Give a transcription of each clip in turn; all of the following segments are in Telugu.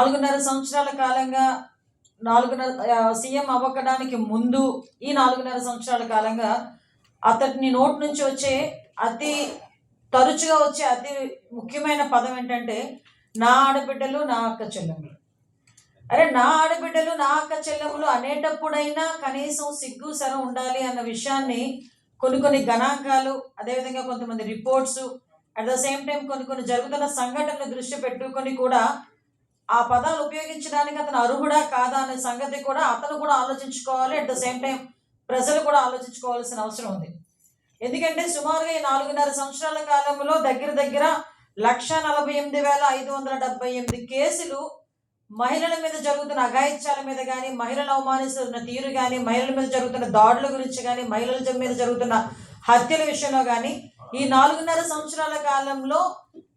నాలుగున్నర సంవత్సరాల కాలంగా నాలుగున్నర సీఎం అవ్వకడానికి ముందు ఈ నాలుగున్నర సంవత్సరాల కాలంగా అతడిని నోటి నుంచి వచ్చే అతి తరచుగా వచ్చే అతి ముఖ్యమైన పదం ఏంటంటే నా ఆడబిడ్డలు నా అక్క చెల్లెములు. అరే నా ఆడబిడ్డలు నా అక్క చెల్లెములు అనేటప్పుడైనా కనీసం సిగ్గు సర ఉండాలి అన్న విషయాన్ని కొన్ని కొన్ని గణాంకాలు అదేవిధంగా కొంతమంది reports at the same time కొన్ని కొన్ని జరుగుతున్న సంఘటనలు దృష్టి పెట్టుకొని కూడా ఆ పదాలు ఉపయోగించడానికి అతను అర్హుడా కాదా అనే సంగతి కూడా అతను కూడా ఆలోచించుకోవాలి. అట్ ద సేమ్ టైం ప్రజలు కూడా ఆలోచించుకోవాల్సిన అవసరం ఉంది. ఎందుకంటే సుమారుగా ఈ నాలుగున్నర సంవత్సరాల కాలంలో దగ్గర దగ్గర లక్ష నలభై ఎనిమిది వేల ఐదు వందల డెబ్బై ఎనిమిది కేసులు మహిళల మీద జరుగుతున్న అఘాయిత్యాల మీద కానీ మహిళలు అవమానిస్తున్న తీరు కానీ మహిళల మీద జరుగుతున్న దాడుల గురించి కానీ మహిళల మీద జరుగుతున్న హత్యల విషయంలో కానీ ఈ నాలుగున్నర సంవత్సరాల కాలంలో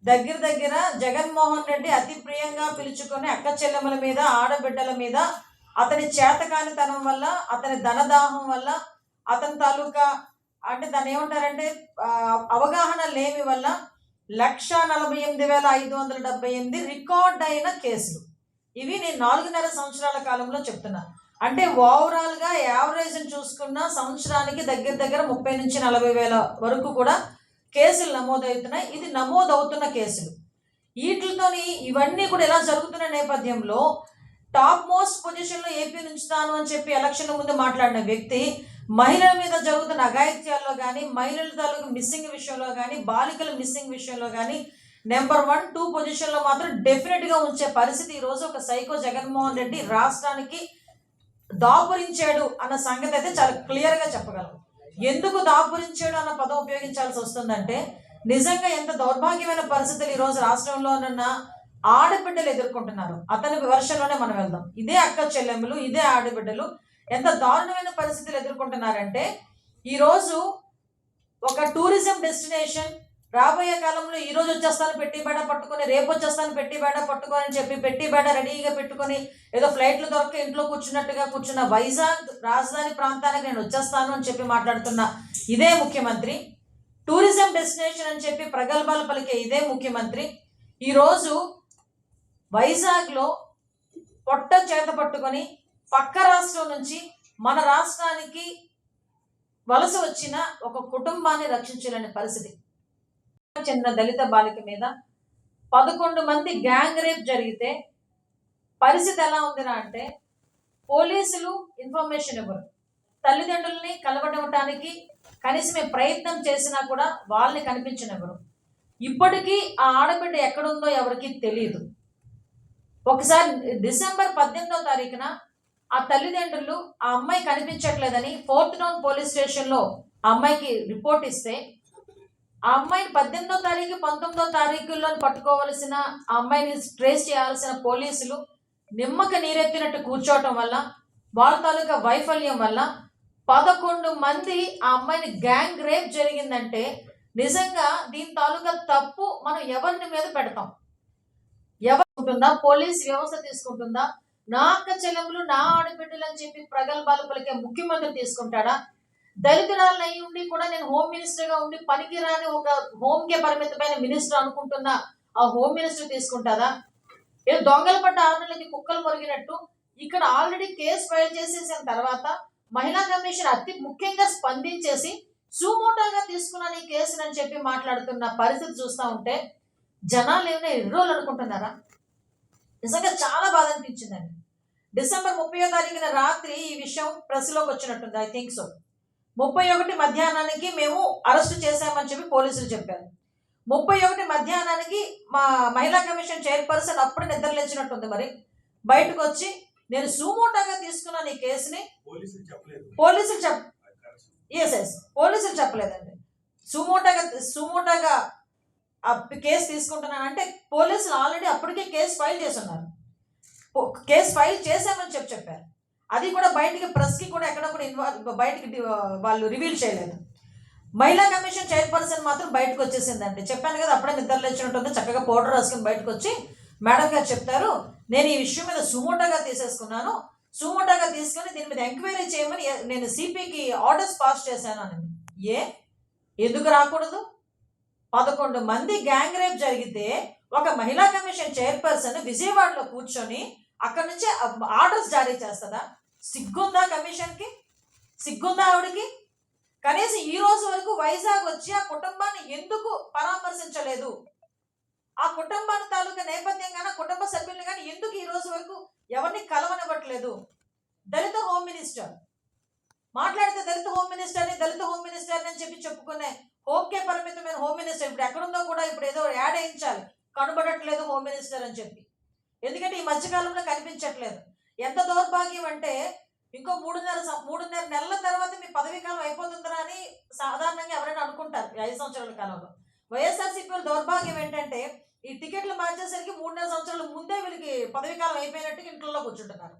దగ్గర దగ్గర జగన్మోహన్ రెడ్డి అతి ప్రియంగా పిలుచుకుని అక్క చెల్లెమ్మల మీద ఆడబిడ్డల మీద అతని చేతకానితనం వల్ల అతని ధనదాహం వల్ల అతని తాలూకా అంటే దాన్ని ఏమంటారంటే అవగాహన లేమి వల్ల లక్ష నలభై ఎనిమిది వేల ఐదు వందల డెబ్బై ఎనిమిది రికార్డ్ అయిన కేసులు. ఇవి నేను నాలుగున్నర సంవత్సరాల కాలంలో చెప్తున్నా. అంటే ఓవరాల్గా యావరేజ్ని చూసుకున్న సంవత్సరానికి దగ్గర దగ్గర ముప్పై నుంచి నలభై వేల వరకు కూడా కేసులు నమోదవుతున్నాయి. ఇది నమోదవుతున్న కేసులు. వీటితోని ఇవన్నీ కూడా ఎలా జరుగుతున్న నేపథ్యంలో టాప్ మోస్ట్ పొజిషన్లో ఏపీ ఉంచుతాను అని చెప్పి ఎలక్షన్ ముందు మాట్లాడిన వ్యక్తి మహిళల మీద జరుగుతున్న అఘాయిత్యాల్లో కానీ మహిళల తాలూకు మిస్సింగ్ విషయంలో కానీ బాలికల మిస్సింగ్ విషయంలో కానీ నెంబర్ వన్ టూ పొజిషన్లో మాత్రం డెఫినెట్గా ఉంచే పరిస్థితి ఈరోజు ఒక సైకో జగన్మోహన్ రెడ్డి రాష్ట్రానికి దాపురించాడు అన్న సంగతి అయితే చాలా క్లియర్గా చెప్పగలం ఎందుకు దాపురించాడు అన్న పదం ఉపయోగించాల్సి వస్తుందంటే నిజంగా ఎంత దౌర్భాగ్యమైన పరిస్థితులు ఈరోజు రాష్ట్రంలో ఆడబిడ్డలు ఎదుర్కొంటున్నారు. అతని వివర్షలోనే మనం వెళ్దాం. ఇదే అక్క చెల్లెములు ఇదే ఆడబిడ్డలు ఎంత దారుణమైన పరిస్థితులు ఎదుర్కొంటున్నారంటే ఈరోజు ఒక టూరిజం డెస్టినేషన్ రాబోయే కాలంలో ఈ రోజు వచ్చేస్తాను పెట్టి బేడ పట్టుకొని రేపు వచ్చేస్తాను పెట్టి బేడ పట్టుకొని అని చెప్పి పెట్టి బేడ రెడీగా పెట్టుకొని ఏదో ఫ్లైట్లు దొరక ఇంట్లో కూర్చున్నట్టుగా కూర్చున్న వైజాగ్ రాజధాని ప్రాంతానికి నేను వచ్చేస్తాను అని చెప్పి మాట్లాడుతున్న ఇదే ముఖ్యమంత్రి. టూరిజం డెస్టినేషన్ అని చెప్పి ప్రగల్భాలు పలికే ఇదే ముఖ్యమంత్రి. ఈరోజు వైజాగ్లో పొట్ట చేత పట్టుకొని పక్క రాష్ట్రం నుంచి మన రాష్ట్రానికి వలస వచ్చిన ఒక కుటుంబాన్ని రక్షించలేని పరిస్థితి. చెందిన దళిత బాలిక మీద పదకొండు మంది గ్యాంగ్ రేప్ జరిగితే పరిస్థితి ఎలా ఉందిరా అంటే పోలీసులు ఇన్ఫర్మేషన్ ఇవ్వరు. తల్లిదండ్రుల్ని కలవడటానికి కనీసమే ప్రయత్నం చేసినా కూడా వాళ్ళని కనిపించనివ్వరు. ఇప్పటికీ ఆ ఆడబిడ్డ ఎక్కడుందో ఎవరికి తెలియదు ఒకసారి డిసెంబర్ పద్దెనిమిదో తారీఖున ఆ తల్లిదండ్రులు ఆ అమ్మాయి కనిపించట్లేదని ఫోర్త్ టౌన్ పోలీస్ స్టేషన్లో ఆ అమ్మాయికి రిపోర్ట్ ఇస్తే ఆ అమ్మాయిని పద్దెనిమిదో తారీఖు పంతొమ్మిదో తారీఖుల్లో పట్టుకోవలసిన ఆ అమ్మాయిని ట్రేస్ చేయాల్సిన పోలీసులు నిమ్మక నీరెత్తినట్టు కూర్చోవటం వల్ల వాళ్ళ తాలూకా వైఫల్యం వల్ల పదకొండు మంది ఆ అమ్మాయిని గ్యాంగ్ రేప్ జరిగిందంటే నిజంగా దీని తాలూకా తప్పు మనం ఎవరిని మీద పెడతాం? ఎవరు ఉంటుందా? పోలీస్ వ్యవస్థ తీసుకుంటుందా? నా అక్క చెల్లెములు నా ఆడబిడ్డలు అని చెప్పి ప్రగల్భాలు పలికే ముఖ్యమంత్రి తీసుకుంటాడా? దళితురాలను ఉండి కూడా నేను హోమ్ మినిస్టర్గా ఉండి పనికిరాని ఒక హోమ్ కే పరిమితమైన మినిస్టర్ అనుకుంటున్న ఆ హోమ్ మినిస్టర్ తీసుకుంటారా? ఏదో దొంగలు పడ్డ ఆరులకి కుక్కలు మొరిగినట్టు ఇక్కడ ఆల్రెడీ కేసు ఫైల్ చేసేసిన తర్వాత మహిళా కమిషన్ అతి ముఖ్యంగా స్పందించేసి సుమోటోగా తీసుకున్నాను ఈ కేసుని అని చెప్పి మాట్లాడుతున్న పరిస్థితి చూస్తూ ఉంటే జనాలు ఏమైనా ఎర్రోలు అనుకుంటున్నారా? నిజంగా చాలా బాధ అనిపించిందండి. డిసెంబర్ ముప్పై తారీఖున రాత్రి ఈ విషయం ప్రెస్లోకి వచ్చినట్టుంది ఐ థింక్ సో. ముప్పై ఒకటి మధ్యాహ్నానికి మేము అరెస్ట్ చేశామని చెప్పి పోలీసులు చెప్పారు. ముప్పై ఒకటి మధ్యాహ్నానికి మా మహిళా కమిషన్ చైర్పర్సన్ అప్పుడు నిద్రలేచినట్టుంది మరి. బయటకు వచ్చి నేను సుమోటాగా తీసుకున్నాను ఈ కేసుని పోలీసులు చెప్పలేదు. పోలీసులు చెప్ ఎస్ ఎస్ పోలీసులు చెప్పలేదండి. సుమోటాగా సుమోటాగా కేసు తీసుకుంటున్నాను అంటే పోలీసులు ఆల్రెడీ అప్పటికే కేసు ఫైల్ చేస్తున్నారు. కేసు ఫైల్ చేశామని చెప్పి చెప్పారు. అది కూడా బయటికి ప్రెస్కి కూడా ఎక్కడ కూడా ఇన్వాల్వ్ బయటికి వాళ్ళు రివీల్ చేయలేదు. మహిళా కమిషన్ చైర్పర్సన్ మాత్రం బయటకు వచ్చేసిందండి. చెప్పాను కదా అప్పుడే నిద్ర లేచినట్టుంది చక్కగా పౌడర్ రాసుకుని బయటకు వచ్చి మేడం గారు చెప్తారు నేను ఈ విషయం మీద సుమోటోగా తీసేసుకున్నాను సుమోటోగా తీసుకొని దీని మీద ఎంక్వైరీ చేయమని నేను సిపికి ఆర్డర్స్ పాస్ చేశాను అని ఏ? ఎందుకు రాకూడదు? పదకొండు మంది గ్యాంగ్ రేప్ జరిగితే ఒక మహిళా కమిషన్ చైర్పర్సన్ విజయవాడలో కూర్చొని అక్కడ నుంచి ఆర్డర్స్ జారీ చేస్తుందా సిగ్గుందా కమిషన్కి? సిగ్గుందా ఆవిడకి? కనీసం ఈ రోజు వరకు వైజాగ్ వచ్చి ఆ కుటుంబాన్ని ఎందుకు పరామర్శించలేదు? ఆ కుటుంబాన్ని తాలూకా నేపథ్యం కానీ కుటుంబ సభ్యుల్ని కానీ ఎందుకు ఈ రోజు వరకు ఎవరిని కలవనివ్వట్లేదు? దళిత హోమ్ మినిస్టర్. మాట్లాడితే దళిత హోమ్ మినిస్టర్ని దళిత హోమ్ మినిస్టర్ అని చెప్పి చెప్పుకునే హోమ్కే పరిమితమైన హోమ్ మినిస్టర్ ఇప్పుడు ఎక్కడుందో కూడా ఇప్పుడు ఏదో యాడ్ వేయించాలి. కనబడట్లేదు హోమ్ మినిస్టర్ అని చెప్పి. ఎందుకంటే ఈ మధ్యకాలంలో కనిపించట్లేదు. ఎంత దౌర్భాగ్యం అంటే ఇంకో మూడున్నర మూడున్నర నెలల తర్వాత మీ పదవీ కాలం అయిపోతుందా అని సాధారణంగా ఎవరైనా అనుకుంటారు ఐదు సంవత్సరాల కాలంలో. వైఎస్ఆర్సీపీ దౌర్భాగ్యం ఏంటంటే ఈ టికెట్లు మార్చేసరికి మూడున్నర సంవత్సరాల ముందే వీళ్ళకి పదవీ కాలం అయిపోయినట్టు ఇంట్లో కూర్చుంటున్నారు.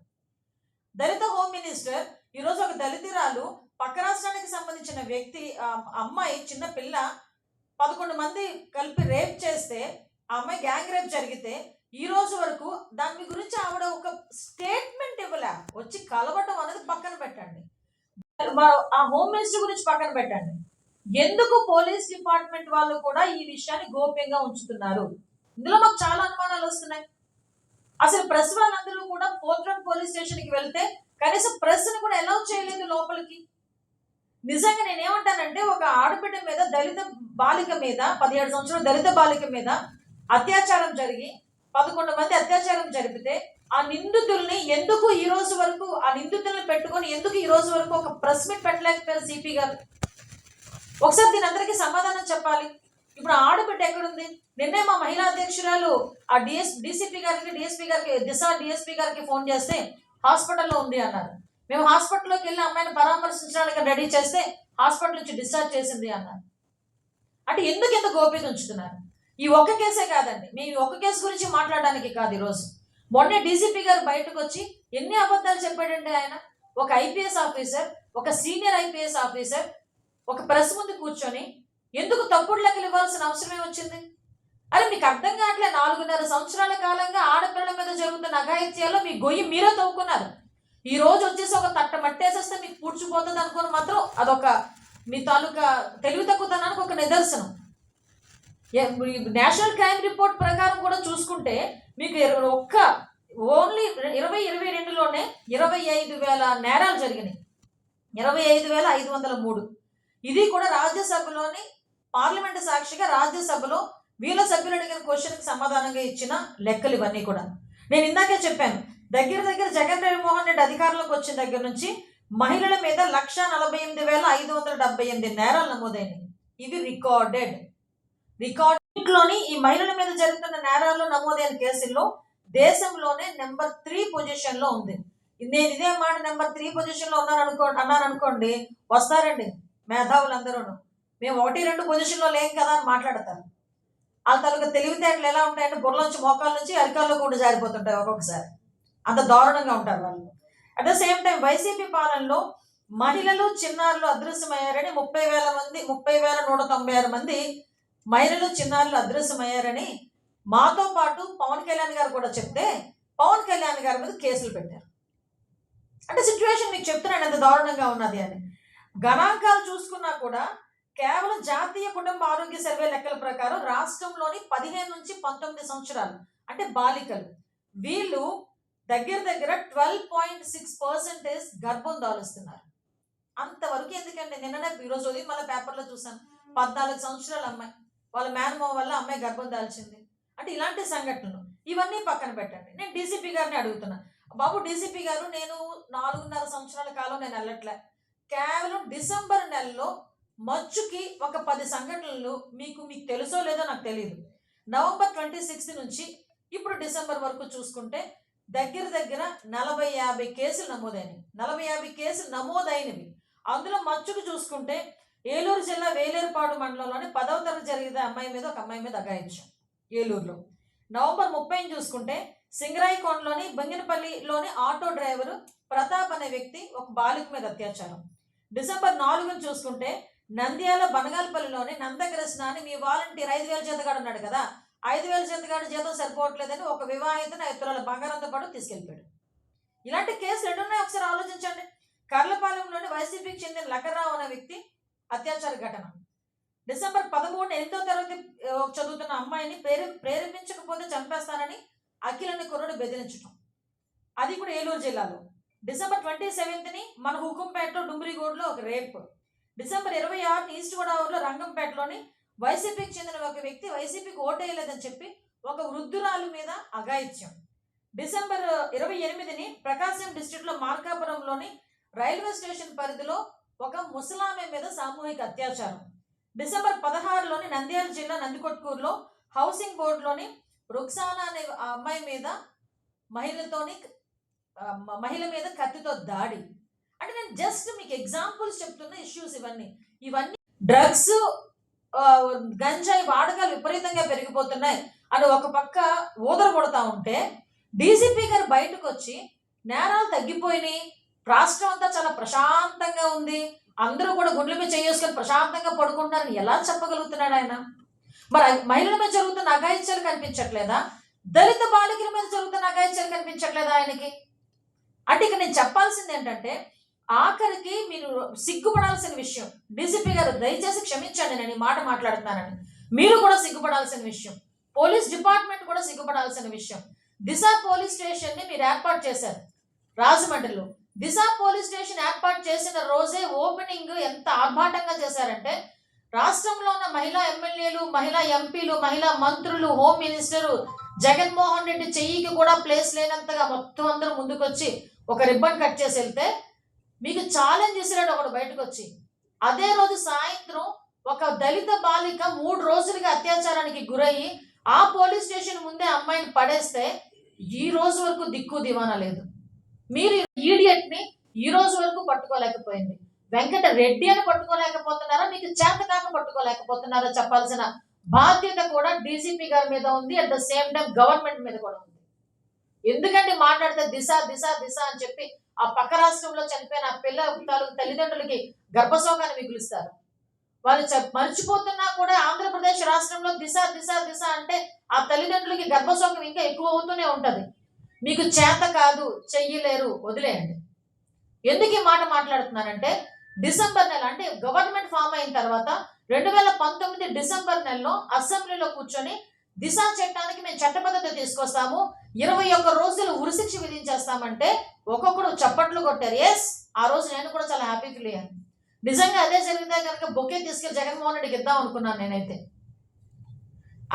దళిత హోమ్ మినిస్టర్ ఈరోజు ఒక దళితురాలు పక్క రాష్ట్రానికి సంబంధించిన వ్యక్తి అమ్మాయి చిన్న పిల్ల పదకొండు మంది కలిపి రేప్ చేస్తే ఆ అమ్మాయి గ్యాంగ్ రేప్ జరిగితే ఈ రోజు వరకు దాని గురించి ఆవిడ ఒక స్టేట్మెంట్ ఇవ్వలే. వచ్చి కలవటం అనేది పక్కన పెట్టండి. ఆ హోమ్ మినిస్టర్ గురించి పక్కన పెట్టండి. ఎందుకు పోలీస్ డిపార్ట్మెంట్ వాళ్ళు కూడా ఈ విషయాన్ని గోప్యంగా ఉంచుతున్నారు? ఇందులో మాకు చాలా అనుమానాలు వస్తున్నాయి. అసలు ప్రెస్ వాళ్ళందరూ కూడా పోత్రం పోలీస్ స్టేషన్కి వెళ్తే కనీసం ప్రెస్ని కూడా అలౌ చేయలేదు లోపలికి. నిజంగా నేనేమంటానంటే ఒక ఆడబిడ్డ మీద దళిత బాలిక మీద పదిహేడు సంవత్సరాల దళిత బాలిక మీద అత్యాచారం జరిగి పదకొండు మంది అత్యాచారం జరిపితే ఆ నిందితుల్ని ఎందుకు ఈ రోజు వరకు ఆ నిందితుల్ని పెట్టుకొని ఎందుకు ఈ రోజు వరకు ఒక ప్రెస్ మీట్ పెట్టలేకపోయారు సిపి గారు? ఒకసారి దీని అందరికీ సమాధానం చెప్పాలి. ఇప్పుడు ఆడబిడ్డ ఎక్కడుంది? నిన్నే మా మహిళా అధ్యక్షురాలు ఆ డిఎస్ డిసిపి గారికి డిఎస్పి గారికి దిశ డిఎస్పి గారికి ఫోన్ చేస్తే హాస్పిటల్లో ఉంది అన్నారు. మేము హాస్పిటల్లోకి వెళ్ళి అమ్మాయిని పరామర్శించడానికి రెడీ చేస్తే హాస్పిటల్ నుంచి డిశ్చార్జ్ చేసింది అన్నారు. అంటే ఎందుకు ఎంత గోప్యత ఉంచుతున్నారు? ఈ ఒక్క కేసే కాదండి. మేము ఈ ఒక్క కేసు గురించి మాట్లాడడానికి కాదు ఈరోజు. మొన్నే డీజీపీ గారు బయటకు వచ్చి ఎన్ని అబద్ధాలు చెప్పాడండి ఆయన? ఒక ఐపీఎస్ ఆఫీసర్ ఒక సీనియర్ ఐపీఎస్ ఆఫీసర్ ఒక ప్రెస్ ముందు కూర్చొని ఎందుకు తప్పుడు లెక్కలు ఇవ్వాల్సిన అవసరమే వచ్చింది? అరే మీకు అర్థం కావట్లే నాలుగున్నర సంవత్సరాల కాలంగా ఆడపిల్లల మీద జరుగుతున్న అఘాయిత్యాల్లో మీ గొయ్యి మీరే తవ్వుకున్నారు. ఈ రోజు వచ్చేసి ఒక తట్ట మట్టేసేస్తే మీకు పూడ్చిపోతుంది అనుకుని మాత్రం అదొక మీ తాలూకా తెలివి తక్కువతనానికి ఒక నిదర్శనం. నేషనల్ క్రైమ్ రిపోర్ట్ ప్రకారం కూడా చూసుకుంటే మీకు ఒక్క ఓన్లీ ఇరవై ఇరవై రెండులోనే ఇరవై ఐదు వేల నేరాలు జరిగినాయి. ఇరవై ఐదు వేల ఐదు వందల మూడు. ఇది కూడా రాజ్యసభలోని పార్లమెంట్ సాక్షిగా రాజ్యసభలో వీళ్ళ సభ్యులు అడిగిన క్వశ్చన్కి సమాధానంగా ఇచ్చిన లెక్కలు ఇవన్నీ కూడా. నేను ఇందాకే చెప్పాను దగ్గర దగ్గర జగన్ మోహన్ రెడ్డి అధికారంలోకి వచ్చిన దగ్గర నుంచి మహిళల మీద లక్ష నలభై ఎనిమిది వేల ఐదు వందల డెబ్బై ఎనిమిది నేరాలు నమోదైనవి ఇవి రికార్డెడ్ రికార్డులోని ఈ మహిళల మీద జరుగుతున్న నేరాల్లో నమోదైన కేసుల్లో దేశంలోనే నెంబర్ త్రీ పొజిషన్లో ఉంది. నేను ఇదే మాట నెంబర్ త్రీ పొజిషన్లో ఉన్నాను అనుకో అన్నాను అనుకోండి వస్తారండి మేధావులందరూ మేము ఒకటి రెండు పొజిషన్లో లేం కదా అని మాట్లాడతారు. వాళ్ళ తాలూకా తెలివితేటలు ఎలా ఉంటాయంటే బుర్రలోంచి మోకాల నుంచి అరికాల్లో కూడా జారిపోతుంటాయి ఒక్కొక్కసారి. అంత దారుణంగా ఉంటారు వాళ్ళు. At the same time YCP పాలనలో మహిళలు చిన్నారులు అదృశ్యమయ్యారని ముప్పై వేల మంది ముప్పై వేల నూట తొంభై ఆరు మంది మహిళలు చిన్నారులు అదృశ్యమయ్యారని మాతో పాటు పవన్ కళ్యాణ్ గారు కూడా చెప్తే పవన్ కళ్యాణ్ గారి మీద కేసులు పెట్టారు. అంటే సిచ్యువేషన్ మీకు చెప్తున్నాను ఎంత దారుణంగా ఉన్నది అని. గణాంకాలు చూసుకున్నా కూడా కేవలం జాతీయ కుటుంబ ఆరోగ్య సర్వే లెక్కల ప్రకారం రాష్ట్రంలోని పదిహేను నుంచి పంతొమ్మిది సంవత్సరాలు అంటే బాలికలు వీళ్ళు దగ్గర దగ్గర ట్వెల్వ్ పాయింట్ సిక్స్ పర్సెంటేజ్ గర్భం దాలుస్తున్నారు. అంతవరకు ఎందుకంటే నిన్ననే ఈరోజు ఉదయం మళ్ళీ పేపర్లో చూసాను పద్నాలుగు సంవత్సరాల అమ్మాయి. వాళ్ళ మేనమో వల్ల అమ్మాయి గర్భం దాల్చింది. అంటే ఇలాంటి సంఘటనలు. ఇవన్నీ పక్కన పెట్టండి. నేను డీసీపీ గారిని అడుగుతున్నా. బాబు డీసీపీ గారు నేను నాలుగున్నర సంవత్సరాల కాలం నేను వెళ్ళట్లే. కేవలం డిసెంబర్ నెలలో మచ్చుకి ఒక పది సంఘటనలు మీకు మీకు తెలుసో లేదో నాకు తెలియదు నవంబర్ ట్వంటీ సిక్స్త్ నుంచి ఇప్పుడు డిసెంబర్ వరకు చూసుకుంటే దగ్గర దగ్గర నలభై యాభై కేసులు నమోదైనవి. నలభై యాభై కేసులు నమోదైనవి. అందులో మచ్చుకు చూసుకుంటే ఏలూరు జిల్లా వేలేరుపాడు మండలంలోని పదవ తరగతి జరిగిన అమ్మాయి మీద ఒక అమ్మాయి మీద అగాయించాం ఏలూరులో. నవంబర్ ముప్పైని చూసుకుంటే సింగరాయికోండలోని బంగినపల్లిలోని ఆటో డ్రైవరు ప్రతాప్ అనే వ్యక్తి ఒక బాలిక మీద అత్యాచారం. డిసెంబర్ నాలుగుని చూసుకుంటే నంద్యాల బనగాలపల్లిలోని నందకృష్ణ అని మీ వాలంటీర్ ఐదు వేల జీతగాడు ఉన్నాడు కదా ఐదు వేల జీతగాడు జీతం సరిపోవట్లేదని ఒక వివాహితను ఐదు తులాల బంగారంతో పాటు తీసుకెళ్ళిపోయాడు. ఇలాంటి కేసులు ఎన్నున్నాయి ఒకసారి ఆలోచించండి. కర్లపాలెంలోని వైసీపీకి చెందిన లకర్రావు అనే వ్యక్తి అత్యాచార ఘటన. డిసెంబర్ పదమూడున ఎనిమిదో తరగతి చదువుతున్న అమ్మాయిని ప్రేరే ప్రేరేపించకపోతే చంపేస్తానని అఖిలని కుర్రుడు బెదిరించడం అది కూడా ఏలూరు జిల్లాలో. డిసెంబర్ ట్వంటీ సెవెంత్ని మన హుకుంపేటలో డుమ్రిగూడలో ఒక రేప్. డిసెంబర్ ఇరవై ఆరుని ఈస్ట్ గోదావరిలో రంగంపేటలోని వైసీపీకి చెందిన ఒక వ్యక్తి వైసీపీకి ఓటేయలేదని చెప్పి ఒక వృద్ధురాలు మీద అఘాయిత్యం. డిసెంబర్ ఇరవై ఎనిమిదిని ప్రకాశం డిస్టిక్లో మార్కాపురంలోని రైల్వే స్టేషన్ పరిధిలో ఒక ముసలామె మీద సామూహిక అత్యాచారం. డిసెంబర్ పదహారులోని నంద్యాల జిల్లా నందికొట్కూరులో హౌసింగ్ బోర్డులోని రుక్సానా అనే అమ్మాయి మీద మహిళతోని మహిళ మీద కత్తితో దాడి. అంటే నేను జస్ట్ మీకు ఎగ్జాంపుల్స్ చెప్తున్న ఇష్యూస్ ఇవన్నీ. ఇవన్నీ డ్రగ్స్ గంజాయి వాడకాలు విపరీతంగా పెరిగిపోతున్నాయి. అని ఒక పక్క ఊదర కొడతా ఉంటే డీజీపీ గారు బయటకు వచ్చి నేరాలు తగ్గిపోయినాయి. రాష్ట్రం అంతా చాలా ప్రశాంతంగా ఉంది. అందరూ కూడా గుండెల మీద చేసుకొని ప్రశాంతంగా పడుకుంటున్నారని ఎలా చెప్పగలుగుతున్నాడు ఆయన? మరి మహిళల మీద జరుగుతున్న అఘాయిత్యాలు కనిపించట్లేదా? దళిత బాలికల మీద జరుగుతున్న అఘాయిత్యాలు కనిపించట్లేదా ఆయనకి? అంటే ఇక నేను చెప్పాల్సింది ఏంటంటే ఆఖరికి మీరు సిగ్గుపడాల్సిన విషయం. డీసీపీ గారు దయచేసి క్షమించండి నేను ఈ మాట మాట్లాడుతున్నానని. మీరు కూడా సిగ్గుపడాల్సిన విషయం. పోలీస్ డిపార్ట్మెంట్ కూడా సిగ్గుపడాల్సిన విషయం. దిశ పోలీస్ స్టేషన్ని మీరు ఏర్పాటు చేశారు. రాజమండ్రిలో. దిశ పోలీస్ స్టేషన్ ఏర్పాటు చేసిన రోజే ఓపెనింగ్ ఎంత ఆర్భాటంగా చేశారంటే రాష్ట్రంలో ఉన్న మహిళా ఎమ్మెల్యేలు మహిళా ఎంపీలు మహిళా మంత్రులు హోమ్ మినిస్టరు జగన్మోహన్ రెడ్డి చెయ్యికి కూడా ప్లేస్ లేనంతగా మొత్తం అందరూ ముందుకొచ్చి ఒక రిబ్బన్ కట్ చేసి వెళ్తే మీకు ఛాలెంజ్ చేసినాడు ఒకడు బయటకు వచ్చి అదే రోజు సాయంత్రం ఒక దళిత బాలిక మూడు రోజులుగా అత్యాచారానికి గురయ్యి ఆ పోలీస్ స్టేషన్ ముందే అమ్మాయిని పడేస్తే ఈ రోజు వరకు దిక్కు దివానా లేదు. మీరు ఈడియట్ని ఈ రోజు వరకు పట్టుకోలేకపోయింది. వెంకట రెడ్డి అని పట్టుకోలేకపోతున్నారా? మీకు చేత కాక పట్టుకోలేకపోతున్నారా? చెప్పాల్సిన బాధ్యత కూడా డీజీపీ గారి మీద ఉంది. At the same time government మీద కూడా ఉంది. ఎందుకంటే మాట్లాడితే దిశ దిశ దిశ అని చెప్పి ఆ పక్క రాష్ట్రంలో చనిపోయిన ఆ పిల్ల తాలూకు తల్లిదండ్రులకి గర్భశోకాన్ని మిగులుస్తారు వాళ్ళు మర్చిపోతున్నా కూడా ఆంధ్రప్రదేశ్ రాష్ట్రంలో దిశ దిశ దిశ అంటే ఆ తల్లిదండ్రులకి గర్భశోకం ఇంకా ఎక్కువ అవుతూనే ఉంటది. మీకు చేత కాదు చెయ్యలేరు వదిలేయండి. ఎందుకు ఈ మాట మాట్లాడుతున్నానంటే డిసెంబర్ నెల అంటే గవర్నమెంట్ ఫామ్ అయిన తర్వాత రెండు వేల పంతొమ్మిది డిసెంబర్ నెలలో అసెంబ్లీలో కూర్చొని దిశ చట్టానికి మేము చట్టబద్ధత తీసుకొస్తాము ఇరవై ఒక్క రోజులు ఉరిశిక్ష విధించేస్తామంటే ఒక్కొక్కడు చప్పట్లు కొట్టారు. ఎస్ ఆ రోజు నేను కూడా చాలా హ్యాపీ ఫీల్ అయ్యాను. నిజంగా అదే జరిగితే కనుక బొకే తీసుకెళ్ళి జగన్మోహన్ రెడ్డికి ఇద్దాం అనుకున్నాను నేనైతే.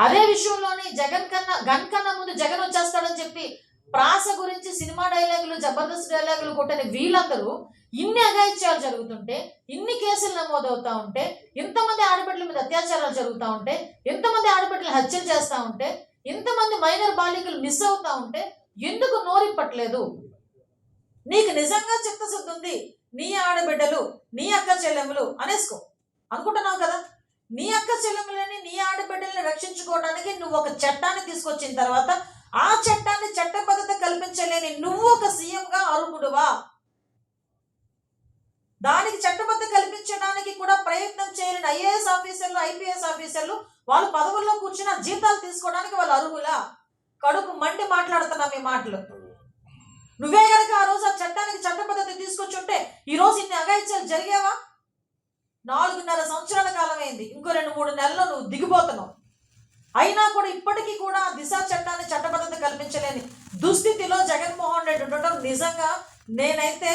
అదే విషయంలోని జగన్ కన్నా గన్ కన్నా ముందు జగన్ వచ్చేస్తాడని చెప్పి ప్రాస గురించి సినిమా డైలాగులు జబర్దస్త్ డైలాగులు కొట్టని వీళ్ళందరూ ఇన్ని అఘాయిత్యాలు జరుగుతుంటే ఇన్ని కేసులు నమోదవుతా ఉంటే ఇంతమంది ఆడబిడ్డల మీద అత్యాచారాలు జరుగుతూ ఉంటే ఇంతమంది ఆడబిడ్డలు హత్యలు చేస్తూ ఉంటే ఇంతమంది మైనర్ బాలికలు మిస్ అవుతా ఉంటే ఎందుకు నోరిప్పట్లేదు? నీకు నిజంగా చిత్తశుద్ధి ఉంది. నీ ఆడబిడ్డలు నీ అక్క చెల్లెములు అనేసుకో. అనుకుంటున్నావు కదా? నీ అక్క చెల్లెములని నీ ఆడబిడ్డల్ని రక్షించుకోవడానికి నువ్వు ఒక చట్టాన్ని తీసుకొచ్చిన తర్వాత ఆ చట్టాన్ని చట్టబద్ధత కల్పించలేని నువ్వు ఒక సీఎంగా అర్హుడువా? దానికి చట్టబద్ధ కల్పించడానికి కూడా ప్రయత్నం చేయలేని ఐఏఎస్ ఆఫీసర్లు ఐపీఎస్ ఆఫీసర్లు వాళ్ళు పదవుల్లో కూర్చున్న జీతాలు తీసుకోవడానికి వాళ్ళు అర్హులా? కడుపు మండి మాట్లాడుతున్నా మీ మాటలు. నువ్వే గనక ఆ రోజు ఆ చట్టానికి చట్టబద్ధత తీసుకొచ్చుంటే ఈ రోజు ఇన్ని అగాయిత్యాలు జరిగేవా? నాలుగున్నర సంవత్సరాల కాలం అయింది ఇంకో రెండు మూడు నెలల్లో నువ్వు దిగిపోతున్నావు. అయినా కూడా ఇప్పటికీ కూడా దిశా దిశ చట్టాన్ని చట్టబద్ధత కల్పించలేని దుస్థితిలో జగన్మోహన్ రెడ్డి ఉండటం నిజంగా నేనైతే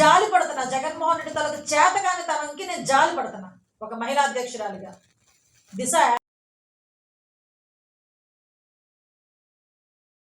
జాలి పడుతున్నా. జగన్మోహన్ రెడ్డి తలకు చేతగాని తనంకి నేను జాలి పడుతున్నా. ఒక మహిళా అధ్యక్షురాలిగా. దిశ